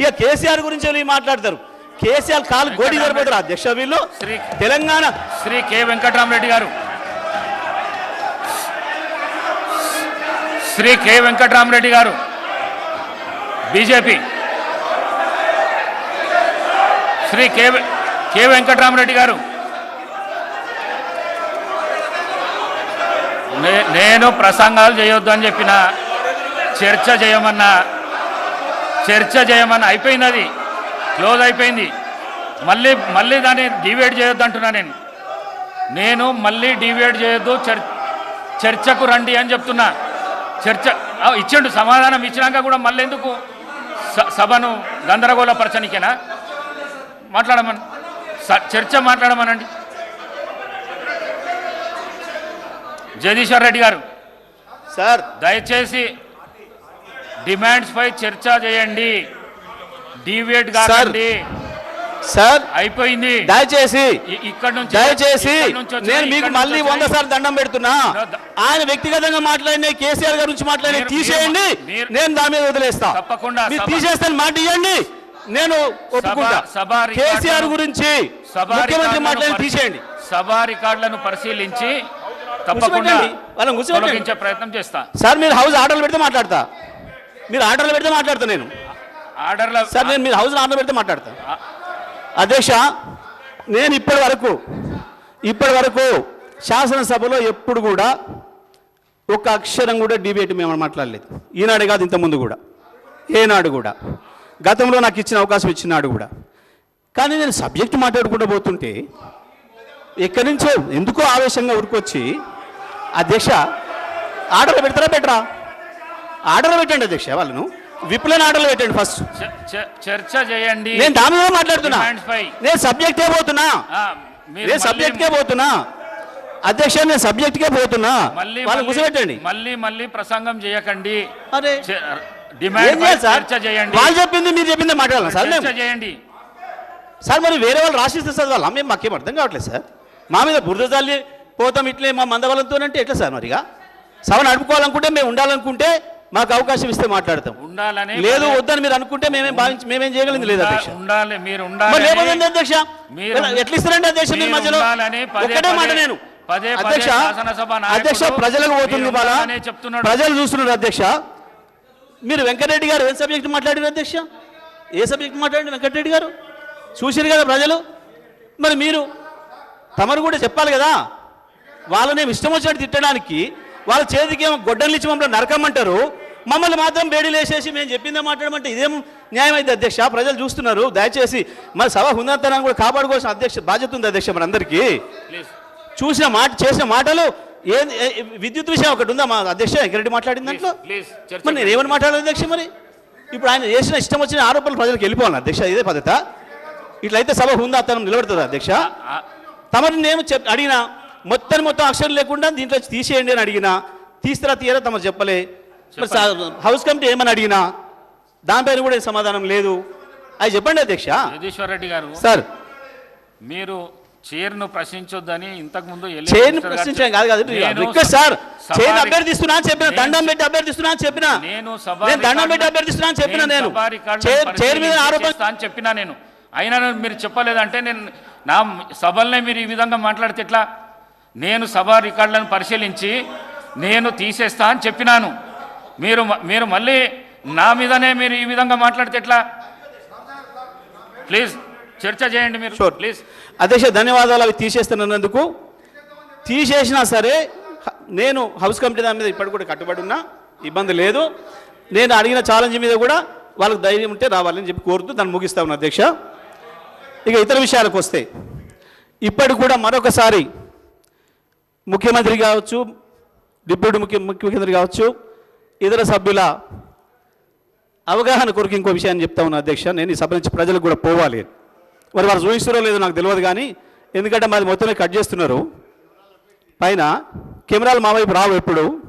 ఇక కేసీఆర్ గురించి వీళ్ళు మాట్లాడతారు? కేసీఆర్ కాలు గోడి సరిపోతారు అధ్యక్ష వీళ్ళు Shri Telangana Shri K Venkataramareddy garu. Shri K Venkataramareddy garu. BJP. Shri K K Venkataramareddy garu. నేను ప్రసంగాలు చేయొద్దు అని చెప్పిన చర్చ చేయమన్నా చర్చ చేయమన్నా అయిపోయింది అది క్లోజ్ అయిపోయింది. మళ్ళీ మళ్ళీ దాన్ని డివైడ్ చేయొద్దు అంటున్నా నేను. నేను మళ్ళీ డివైడ్ చేయొద్దు చర్ చర్చకు రండి అని చెప్తున్నా. చర్చ ఇచ్చిండు సమాధానం ఇచ్చినాక కూడా మళ్ళీ ఎందుకు? స- సభను గందరగోళపరచనికేనా మాట్లాడమని స- చర్చ మాట్లాడమనండి. జగదీశ్వర్ రెడ్డి గారు. సార్. దయచేసి డిమాండ్స్ పై చర్చ చేయండి. డివేట్ కాకండి. సార్ అయిపోయింది. దయచేసి ఇక్కడ నుంచి దయచేసి నుంచి నేను మీకు మళ్ళీ నుంచి వంద సార్లు దండం పెడుతున్నా. ఆయన వ్యక్తిగతంగా మాట్లాడిన కేసీఆర్ గారి గురించి మాట్లాడిన తీసేయండి. నేను దాని మీద వదిలేస్తా. తప్పకుండా తీసేస్తాను మాట ఇవ్వండి నేను ఒప్పుకుంటా. కేసీఆర్ గురించి ముఖ్యమంత్రి మాట్లాడి తీసేయండి. సభా రికార్డులను పరిశీలించి తప్పకుండా. వాళ్ళని ప్రయత్నం చేస్తా. సార్ మీరు హౌస్ ఆర్డర్లు పెడితే మాట్లాడతా. మీరు ఆర్డర్లు పెడితే మాట్లాడతా నేను. ఆర్డర్ల సార్ నేను మీరు హౌస్ ఆర్డర్ పెడితే మాట్లాడతా. అధ్యక్ష నేను ఇప్పటి వరకు ఇప్పటి వరకు శాసనసభలో ఎప్పుడు కూడా ఒక అక్షరం కూడా డిబేట్ మేము మాట్లాడలేదు. ఈనాడు కాదు ఇంతకుముందు కూడా. ఏనాడు కూడా. గతంలో నాకు ఇచ్చిన అవకాశం ఇచ్చినాడు కూడా. కానీ నేను సబ్జెక్ట్ మాట్లాడుకుంటూ పోతుంటే ఎక్కడి నుంచో ఎందుకో ఆవేశంగా ఉరికొచ్చి అధ్యక్ష ఆర్డర్లు పెడతారా పెట్టరా? ఆర్డర్లు పెట్టండి అధ్యక్ష వాళ్ళను. విప్లైన ఆర్డర్లు పెట్టండి ఫస్ట్ చర్చ చేయండి. నేను దాని మీద మాట్లాడుతున్నా. నేను సబ్జెక్టే పోతున్నా. నేను సబ్జెక్ట్కే పోతున్నా. అధ్యక్ష నేను సబ్జెక్ట్కే పోతున్నా. మళ్ళీ వాళ్ళు కూర్చోబెట్టండి. మళ్ళీ మళ్ళీ ప్రసంగం చేయకండి. డిమాండ్ చర్చ చేయండి. వాళ్ళు చెప్పింది మీరు చెప్పింది మాట్లాడాలి సార్. చర్చ చేయండి. సార్ మరి వేరే వాళ్ళు రాసిస్తే సార్ వాళ్ళు మేము మాకేం అర్థం కావట్లేదు సార్? మా మీద బురద జల్లి పోతాం ఇట్లే మా మందబలంతో అంటే ఎట్లా సార్ మరిగా? సభ నడుపుకోవాలనుకుంటే మేము ఉండాలనుకుంటే మాకు అవకాశం ఇస్తే మాట్లాడతాం. ఉండాలని లేదు వద్దని మీరు అనుకుంటే మేమేం భావించి మేమేం చేయగలిగింది లేదు అధ్యక్ష. ఉండాలి మీరు ఉండాలి అధ్యక్ష. ఎట్లా ఇస్తారండి అధ్యక్ష మీరు మీరు మధ్యలో? ఒక్కటే మాట నేను. అధ్యక్ష అధ్యక్ష ప్రజలకు పోతుంది. ప్రజలు చూస్తున్నారు అధ్యక్ష. మీరు వెంకటరెడ్డి గారు ఏం సబ్జెక్ట్ మాట్లాడారు అధ్యక్ష? ఏ సబ్జెక్ట్ మాట్లాడండి వెంకటరెడ్డి గారు? చూసారు కదా ప్రజలు. మరి మీరు తమరు కూడా చెప్పాలి కదా. వాళ్ళని ఇష్టం వచ్చినట్టు తిట్టడానికి వాళ్ళ చేతికి ఏమో గొడ్డలు ఇచ్చి మమ్మల్ని నరకమంటారు మమ్మల్ని మాత్రం బేడీలు వేసేసి మేము చెప్పిందే మాట్లాడమంటే ఇదేం న్యాయం అయితే అధ్యక్ష? ప్రజలు చూస్తున్నారు దయచేసి మరి సభ హుందరతనాన్ని కూడా కాపాడుకోవాల్సిన అధ్యక్ష బాధ్యత ఉంది అధ్యక్ష మన అందరికీ. ప్లీజ్. చూసిన మాట చేసిన మాటలు ఏ విద్యుత్ విషయం ఒకటి ఉందా మా అధ్యక్ష? వెంకరెడ్డి మాట్లాడిన దాంట్లో? మరి నేను ఏమని మాట్లాడాలి అధ్యక్ష మరి? ఇప్పుడు ఆయన చేసిన ఇష్టం వచ్చిన ఆరోపణలు ప్రజలకు వెళ్ళిపోవాలి అధ్యక్ష? ఇదే పద్ధత. ఇట్లయితే సభ హుందాతనం నిలబడుతుంది అధ్యక్ష? తమని నేను చెప్ అడిగినా మొత్తం మొత్తం అక్షరం లేకుండా దీంట్లో తీసేయండి అని అడిగినా తీస్తారా తీయరా తమరు చెప్పలే. మరి హౌస్ కమిటీ ఏమని అడిగినా దానిపైన కూడా సమాధానం లేదు. అది చెప్పండి అధ్యక్ష. జగదీశ్వర్ రెడ్డి గారు సార్. మీరు చైర్ను ప్రశ్నించొద్దని ఇంతకు ముందు గారు ప్రశ్నించడం కాదు కాదు రిక్వెస్ట్ సార్ సభా చైన్ రి- అభ్యర్థిస్తున్నా అని చెప్పిన దండం పెట్టి అభ్యర్థిస్తున్నా అని చెప్పిన. నేను నేను దండం పెట్టి అభ్యర్థిస్తున్నా అని చెప్పిన నేను చైర్ చైర్ మీద ఆరోపణ అని చెప్పినా నేను. అయినా మీరు చెప్పలేదంటే నేను నా సభలనే మీరు ఈ విధంగా మాట్లాడితే ఎట్లా? నేను సభా రికార్డులను పరిశీలించి నేను తీసేస్తా అని చెప్పినాను. మీరు మీరు మళ్ళీ నా మీదనే మీరు ఈ విధంగా మాట్లాడితే ఎట్లా? ప్లీజ్ చర్చ చేయండి మీరు Sure. ప్లీజ్. అధ్యక్ష ధన్యవాదాలు అవి తీసేస్తున్నందుకు. తీసేసినా సరే నేను హౌస్ కమిటీ దాని మీద ఇప్పటికి కూడా కట్టుబడి ఉన్నా ఇబ్బంది లేదు. నేను అడిగిన ఛాలెంజ్ మీద కూడా వాళ్ళకి ధైర్యం ఉంటే రావాలని చెప్పి కోరుతూ దాన్ని ముగిస్తా ఉన్నా అధ్యక్ష. ఇక ఇతర విషయాలకు వస్తే ఇప్పటికి కూడా మరొకసారి ముఖ్యమంత్రి కావచ్చు డిప్యూటీ ముఖ్య ముఖ్యమంత్రి కావచ్చు ఇతర సభ్యుల అవగాహన కొరకు ఇంకో విషయాన్ని చెప్తా ఉన్నా అధ్యక్ష. నేను ఈ సభ నుంచి ప్రజలకు కూడా పోవాలి. మరి వారు చూపిస్తారో లేదో నాకు తెలియదు కానీ ఎందుకంటే మాది మొత్తమే కట్ చేస్తున్నారు. పైన కెమెరాలు మా వైపు రావు ఎప్పుడు.